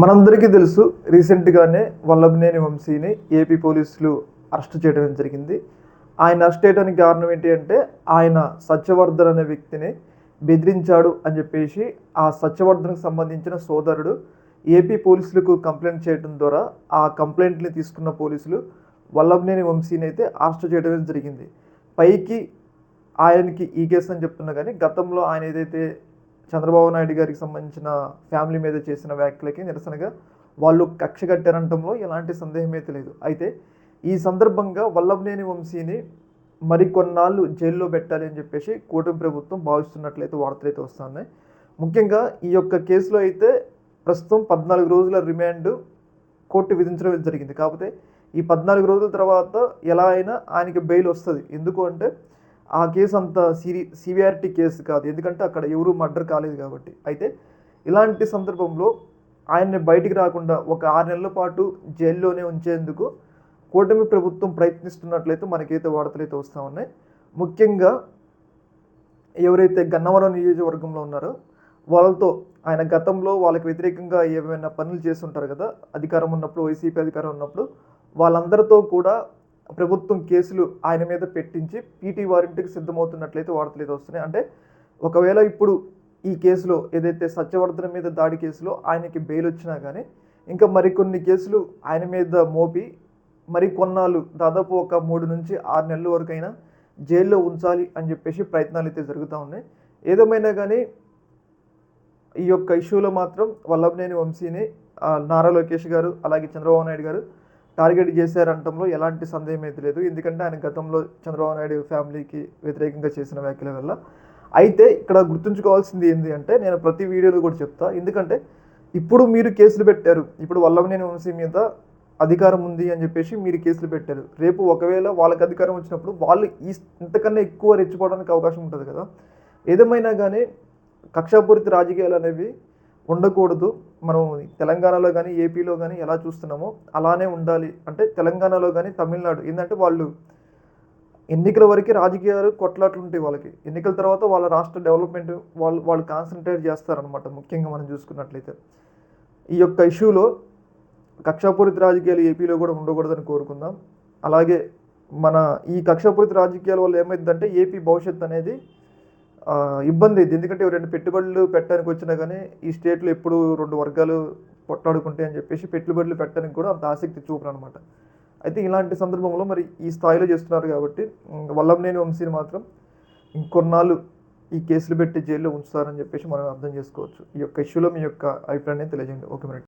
మనందరికీ తెలుసు రీసెంట్గానే వల్లభనేని వంశీని ఏపీ పోలీసులు అరెస్ట్ చేయడం జరిగింది. ఆయన అరెస్ట్ చేయడానికి కారణం ఏంటి అంటే ఆయన సత్యవర్ధన్ అనే వ్యక్తిని బెదిరించాడు అని చెప్పేసి ఆ సత్యవర్ధన్కి సంబంధించిన సోదరుడు ఏపీ పోలీసులకు కంప్లైంట్ చేయడం ద్వారా ఆ కంప్లైంట్ని తీసుకున్న పోలీసులు వల్లభనేని వంశీని అయితే అరెస్ట్ చేయడం జరిగింది. పైకి ఆయనకి ఈ కేసు అని చెప్తున్నా కానీ గతంలో ఆయన ఏదైతే చంద్రబాబు నాయుడు గారికి సంబంధించిన ఫ్యామిలీ మీద చేసిన వ్యాఖ్యలకి నిరసనగా వాళ్ళు కక్ష కట్టారంటంలో ఎలాంటి సందేహం అయితే లేదు. అయితే ఈ సందర్భంగా వల్లభనేని వంశీని మరికొన్నాళ్ళు జైల్లో పెట్టాలి అని చెప్పేసి కూటమి ప్రభుత్వం భావిస్తున్నట్లయితే వార్తలు అయితే వస్తున్నాయి. ముఖ్యంగా ఈ యొక్క కేసులో అయితే ప్రస్తుతం పద్నాలుగు రోజుల రిమాండ్ కోర్టు విధించడం జరిగింది. కాకపోతే ఈ పద్నాలుగు రోజుల తర్వాత ఎలా అయినా ఆయనకి బెయిల్ వస్తుంది. ఎందుకు అంటే ఆ కేసు అంత సిరి సివియారిటీ కేసు కాదు. ఎందుకంటే అక్కడ ఎవరు మర్డర్ కాలేదు కాబట్టి. అయితే ఇలాంటి సందర్భంలో ఆయన్ని బయటికి రాకుండా ఒక ఆరు నెలల పాటు జైల్లోనే ఉంచేందుకు కూటమి ప్రభుత్వం ప్రయత్నిస్తున్నట్లయితే మనకైతే వార్తలు అయితే వస్తూ ఉన్నాయి. ముఖ్యంగా ఎవరైతే గన్నవరం నియోజకవర్గంలో ఉన్నారో వాళ్ళతో ఆయన గతంలో వాళ్ళకి వ్యతిరేకంగా ఏమైనా పనులు చేస్తుంటారు కదా అధికారం ఉన్నప్పుడు వైసీపీ అధికారం ఉన్నప్పుడు వాళ్ళందరితో కూడా ప్రభుత్వం కేసులు ఆయన మీద పెట్టించి పీటీ వారింటికి సిద్ధమవుతున్నట్లయితే వార్తలు అయితే వస్తున్నాయి. అంటే ఒకవేళ ఇప్పుడు ఈ కేసులో ఏదైతే సత్యవర్ధన మీద దాడి కేసులో ఆయనకి బెయిల్ వచ్చినా కానీ ఇంకా మరికొన్ని కేసులు ఆయన మీద మోపి మరి కొన్నాళ్ళు దాదాపు ఒక మూడు నుంచి ఆరు నెలల వరకైనా జైల్లో ఉంచాలి అని చెప్పేసి ప్రయత్నాలు అయితే జరుగుతూ ఉన్నాయి. ఏదేమైనా కానీ ఈ యొక్క ఇష్యూలో మాత్రం వల్లభనేని వంశీని నారా లోకేష్ గారు అలాగే చంద్రబాబు నాయుడు గారు టార్గెట్ చేశారంటంలో ఎలాంటి సందేహం అయితే లేదు. ఎందుకంటే ఆయన గతంలో చంద్రబాబు నాయుడు ఫ్యామిలీకి వ్యతిరేకంగా చేసిన వ్యాఖ్యల వల్ల. అయితే ఇక్కడ గుర్తుంచుకోవాల్సింది ఏంటి అంటే నేను ప్రతి వీడియోలో కూడా చెప్తా. ఎందుకంటే ఇప్పుడు మీరు కేసులు పెట్టారు. ఇప్పుడు వల్లభనేని వంశీ మీద అధికారం ఉంది అని చెప్పేసి మీరు కేసులు పెట్టారు. రేపు ఒకవేళ వాళ్ళకి అధికారం వచ్చినప్పుడు వాళ్ళు ఈ ఇంతకన్నా ఎక్కువ రెచ్చిపోవడానికి అవకాశం ఉంటుంది కదా. ఏదేమైనా కానీ కక్షాపూరిత రాజకీయాలు అనేవి ఉండకూడదు. మనం తెలంగాణలో కానీ ఏపీలో కానీ ఎలా చూస్తున్నామో అలానే ఉండాలి. అంటే తెలంగాణలో కానీ తమిళనాడు ఏంటంటే వాళ్ళు ఎన్నికల వరకు రాజకీయాలు కొట్లాట్లు ఉంటాయి వాళ్ళకి. ఎన్నికల తర్వాత వాళ్ళ రాష్ట్ర డెవలప్మెంట్ వాళ్ళు వాళ్ళు కాన్సన్ట్రేట్ చేస్తారనమాట ముఖ్యంగా మనం చూసుకున్నట్లయితే. ఈ యొక్క ఇష్యూలో కక్షాపూరిత రాజకీయాలు ఏపీలో కూడా ఉండకూడదని కోరుకుందాం. అలాగే మన ఈ కక్షాపూరిత రాజకీయాల వల్ల ఏమైందంటే ఏపీ భవిష్యత్తు అనేది ఇబ్బంది అయింది. ఎందుకంటే రెండు పెట్టుబడులు పెట్టడానికి వచ్చినా కానీ ఈ స్టేట్లో ఎప్పుడు రెండు వర్గాలు కొట్లాడుకుంటే అని చెప్పేసి పెట్టుబడులు పెట్టడానికి కూడా అంత ఆసక్తి చూపరు అనమాట అయితే ఇలాంటి సందర్భంలో మరి ఈ స్థాయిలో చేస్తున్నారు కాబట్టి వల్లంనేని వంశీని మాత్రం ఇంకొన్నాళ్ళు ఈ కేసులు పెట్టి జైల్లో ఉంచుతారని చెప్పేసి మనం అర్థం చేసుకోవచ్చు. ఈ యొక్క ఇష్యూలో మీ యొక్క అభిప్రాయాన్ని తెలియజేయండి. ఓకే మరి.